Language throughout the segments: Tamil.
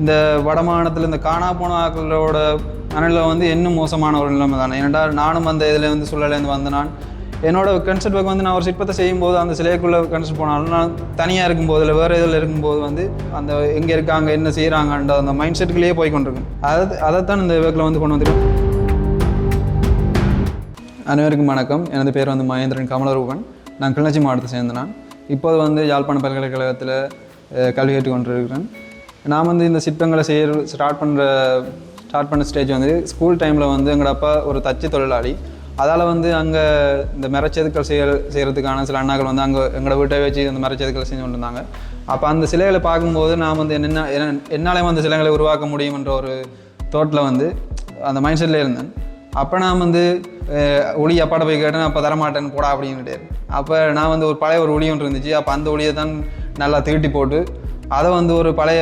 இந்த வடமாநிலத்தில் இந்த காணா போன ஆக்களோட நிலை வந்து இன்னும் மோசமான ஒரு நிலைமை தானே. ஏன்னா நானும் அந்த இதில் வந்து சூழலேருந்து வந்த நான் என்னோட கன்செர்ட் ஒர்க் வந்து நான் ஒரு சிற்பத்தை செய்யும்போது அந்த சிலைக்குள்ளே கன்செப்ட் போனாலும் நான் தனியாக இருக்கும்போது இல்லை வேறு இதில் இருக்கும்போது வந்து அந்த எங்கே இருக்காங்க என்ன செய்கிறாங்கன்ற அந்த மைண்ட் செட்டுக்குள்ளேயே போய் கொண்டிருக்கும் அதை அதைத்தான் இந்த ஒர்க்கில் வந்து கொண்டு வந்துருக்கோம் அனைவருக்கும் வணக்கம். எனது பேர் வந்து மகேந்திரன் கமலரூபன். நான் கிளிநொச்சி மாவட்டத்தை சேர்ந்த நான். இப்போது வந்து யாழ்ப்பாண பல்கலைக்கழகத்தில் கல்வி கற்றுக் கொண்டிருக்கிறேன். நான் வந்து இந்த சிற்பங்களை செய்ய ஸ்டார்ட் பண்ணுற ஸ்டார்ட் பண்ண ஸ்டேஜ் வந்து ஸ்கூல் டைமில் வந்து எங்களோட அப்பா ஒரு தச்சு தொழிலாளி. அதால் வந்து அங்கே இந்த மிரச்சதுக்கள் செய்ய செய்கிறதுக்கான சில அண்ணாக்கள் வந்து அங்கே எங்களோட வீட்டை வச்சு அந்த மரச்செதுக்கள் செஞ்சு கொண்டிருந்தாங்க. அப்போ அந்த சிலைகளை பார்க்கும்போது நான் வந்து என்னென்ன என்னாலே அந்த சிலைகளை உருவாக்க முடியும்ன்ற ஒரு தோட்டில் வந்து அந்த மைண்ட் செட்டில் இருந்தேன். அப்போ நான் வந்து ஒளி அப்பாட்ட போய் கேட்டேன் அப்போ தரமாட்டேன்னு போடா அப்படின்னுட்டு அப்போ நான் வந்து ஒரு பழைய ஒரு ஒளி ஒன்று இருந்துச்சு. அப்போ அந்த ஒளியை தான் நல்லா திருட்டி போட்டு அதை வந்து ஒரு பழைய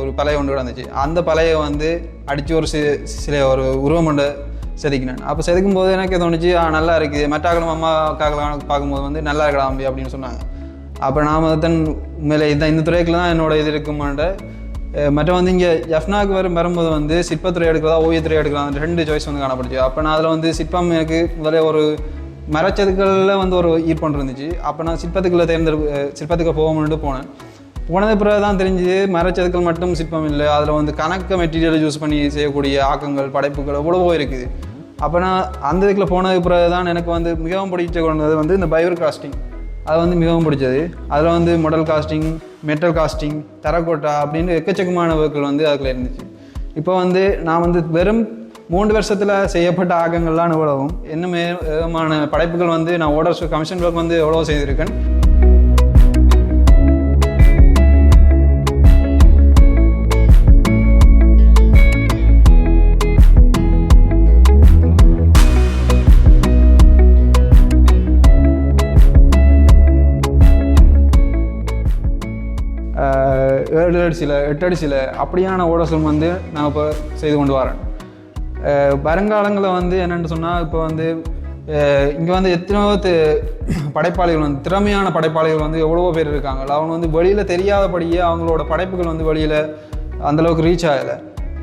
ஒரு பழைய ஒன்று கிடந்துச்சு அந்த பழைய வந்து அடித்து ஒரு சி சில ஒரு உருவம் கொண்டு செதுக்கினேன். அப்போ செதுக்கும் போது எனக்கு தோணுச்சு ஆ நல்லா இருக்குது மற்றாக்களும் அம்மா அக்காக்களும் பார்க்கும்போது வந்து நல்லா இருக்கலாம் அம்பி அப்படின்னு சொன்னாங்க. அப்போ நான் தான் உண்மையிலே இந்த இந்த துறைக்குள்ள தான் என்னோட இது இருக்குமான்ற மற்ற வந்து இங்கே எஃப்னாக்கு வரும் வரும்போது வந்து சிற்பத்துறை எடுக்கிறதா ஓவியத்துறை எடுக்கலாம் அந்த ரெண்டு சாய்ஸ் வந்து காணப்படுச்சு அப்போ நான் அதில் வந்து சிற்பம் எனக்கு முதல்ல ஒரு மரச்சதுக்களில் வந்து ஒரு ஈர்ப்பொன்று இருந்துச்சு. அப்போ நான் சிற்பத்துக்குள்ளே தேர்ந்தெடு சிற்பத்துக்கு போகணுன்ட்டு போனேன். போனது பிறகு தான் தெரிஞ்சுது. மரச்சதுக்கள் மட்டும் சிற்பம் இல்லை. அதில் வந்து கணக்கு மெட்டீரியல் யூஸ் பண்ணி செய்யக்கூடிய ஆக்கங்கள் படைப்புகள் எவ்வளவோ இருக்குது. அப்போ நான் அந்த இதுக்குள்ள போனதுக்கு பிறகு தான் எனக்கு வந்து மிகவும் பிடிச்ச கொண்டது வந்து இந்த பயோர் காஸ்டிங் அது வந்து மிகவும் பிடிச்சது. அதில் வந்து model casting metal casting terracotta அப்படின்னு எக்கச்சக்கமான ஒர்க்குகள் வந்து அதுக்குள்ள இருந்துச்சு. இப்போ வந்து நான் வந்து வெறும் மூன்று வருஷத்தில் செய்யப்பட்ட ஆக்கங்கள்லாம் இவ்வளவும். இன்னும் விதமான படைப்புகள் வந்து நான் ஓடர்ஸ் கமிஷன் ஒர்க் வந்து எவ்வளோ செய்திருக்கேன். ஏழு அடி எட்டு அடி அப்படியான ஓடசல் வந்து நான் இப்போ செய்து கொண்டு வரேன் வருங்காலங்களில் வந்து என்னென்னு சொன்னால் இப்போ வந்து இங்கே வந்து எத்தனையோ படைப்பாளிகள் வந்து திறமையான படைப்பாளிகள் வந்து எவ்வளவோ பேர் இருக்காங்க. அவங்க வந்து வெளியில் தெரியாதபடியே அவங்களோட படைப்புகள் வந்து வெளியில் அந்தளவுக்கு ரீச் ஆகலை.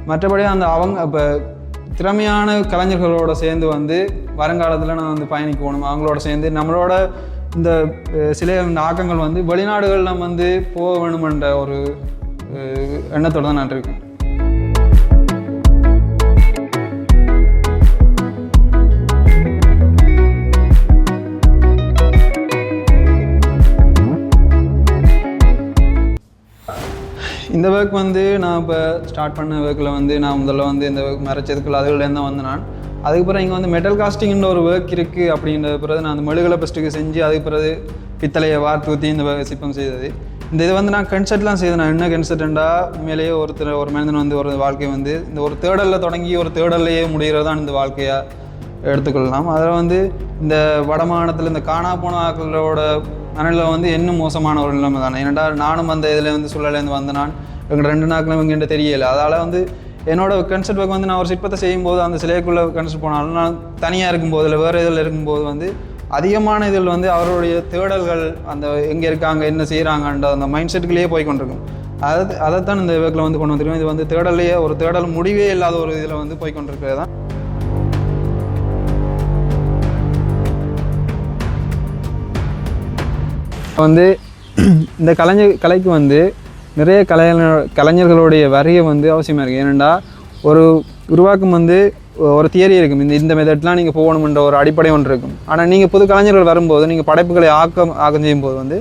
மற்றபடி அந்த அவங்க இப்போ திறமையான கலைஞர்களோட சேர்ந்து வந்து வருங்காலத்தில் நான் வந்து பயணிக்கணும் அவங்களோட சேர்ந்து நம்மளோட இந்த சில ஆக்கங்கள் வந்து வெளிநாடுகளில் வந்து போக வேணுமென்ற ஒரு எண்ணத்தோடு தான் நான் இருக்கேன். இந்த ஒர்க் வந்து நான் இப்போ ஸ்டார்ட் பண்ண ஒர்க்கில் வந்து நான் முதல்ல வந்து இந்த ஒர்க் மறைச்சதுக்குள்ள அதுலேருந்து தான் வந்து நான். அதுக்கப்புறம் இங்கே வந்து மெட்டல் காஸ்டிங்ன்ற ஒரு ஒர்க் இருக்குது அப்படின்ற பிறகு நான் அந்த மெழுகலை ஃபஸ்ட்டுக்கு செஞ்சு அதுக்கு பிறகு பித்தளையை வார்த்து ஊற்றி இந்த சிற்பம் செய்தது. இந்த இது வந்து நான் கன்செர்ட்லாம் செய்தேன் நான் என்ன கன்செர்ட்டா உண்மையிலேயே ஒருத்தர் ஒரு மனிதன் வந்து ஒரு வாழ்க்கை வந்து இந்த ஒரு தேடலில் தொடங்கி ஒரு தேடல்லையே முடிகிறது தான் இந்த வாழ்க்கையாக எடுத்துக்கொள்ளலாம். அதில் வந்து இந்த வடமாகாணத்தில் இந்த காணா போன ஆக்களோட மனநிலை வந்து இன்னும் மோசமான ஒரு நிலைமை தானே. ஏன்னா நானும் அந்த இதில் வந்து சூழலேருந்து வந்த நான் எங்கள் ரெண்டு நாட்களும் எங்கிட்ட தெரியலை. அதால் வந்து என்னோட கன்செர்ட் ஒர்க் வந்து நான் ஒரு சிற்பத்தை செய்யும்போது அந்த சிலைக்குள்ளே கன்செர்ட் போனாலும் நான் தனியாக இருக்கும்போது இல்லை வேறு இதில் இருக்கும்போது வந்து அதிகமான இதில் வந்து அவருடைய தேடல்கள் அந்த எங்கே இருக்காங்க என்ன செய்கிறாங்கன்ற அந்த மைண்ட் செட்டுக்குள்ளேயே போய் கொண்டிருக்கும். அதை அதைத்தான் இந்த ஒர்க்கில் வந்து கொண்டு வந்துருக்கோம். இது வந்து தேடலையே ஒரு தேடல் முடிவே இல்லாத ஒரு இதில் வந்து போய் கொண்டிருக்கிறது தான். வந்து இந்த கலைஞர் கலைக்கு வந்து நிறைய கலைஞர் கலைஞர்களுடைய வரைய வந்து அவசியமாக இருக்குது ஏனெண்டா ஒரு உருவாக்கம் வந்து ஒரு தியரி இருக்கும். இந்த இந்த மெத்தட்லாம் நீங்கள் போகணுன்ற ஒரு அடிப்படை ஒன்று இருக்கும். ஆனால் நீங்கள் புது கலைஞர்கள் வரும்போது நீங்கள் படைப்புகளை ஆக்கம் ஆக்கம் செய்யும்போது வந்து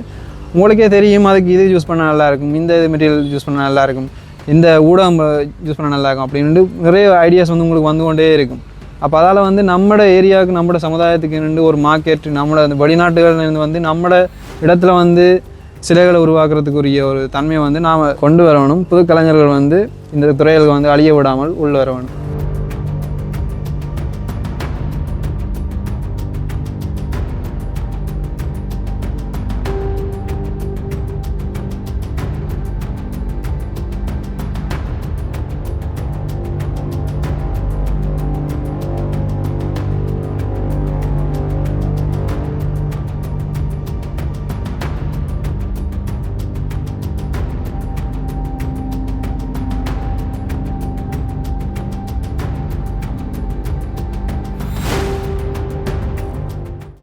உங்களுக்கே தெரியும் அதுக்கு இது யூஸ் பண்ண நல்லா இருக்கும் இந்த மெட்டீரியல் யூஸ் பண்ண நல்லா இருக்கும் இந்த ஊடகம் யூஸ் பண்ண நல்லாயிருக்கும் அப்படின்ட்டு நிறைய ஐடியாஸ் வந்து உங்களுக்கு வந்து கொண்டே இருக்கும். அப்போ அதால் வந்து நம்மளோட ஏரியாவுக்கு நம்மளோட சமுதாயத்துக்கு நின்று ஒரு மார்க்கெட் நம்மளோட அந்த வெளிநாட்டுகள்லேருந்து வந்து நம்மளோட இடத்துல வந்து சிலைகளை உருவாக்குறதுக்குரிய ஒரு தன்மையை வந்து நாம் கொண்டு வரணும். புது கலைஞர்கள் வந்து இந்த துறையில் வந்து அழிய விடாமல் உள்ள வரணும்.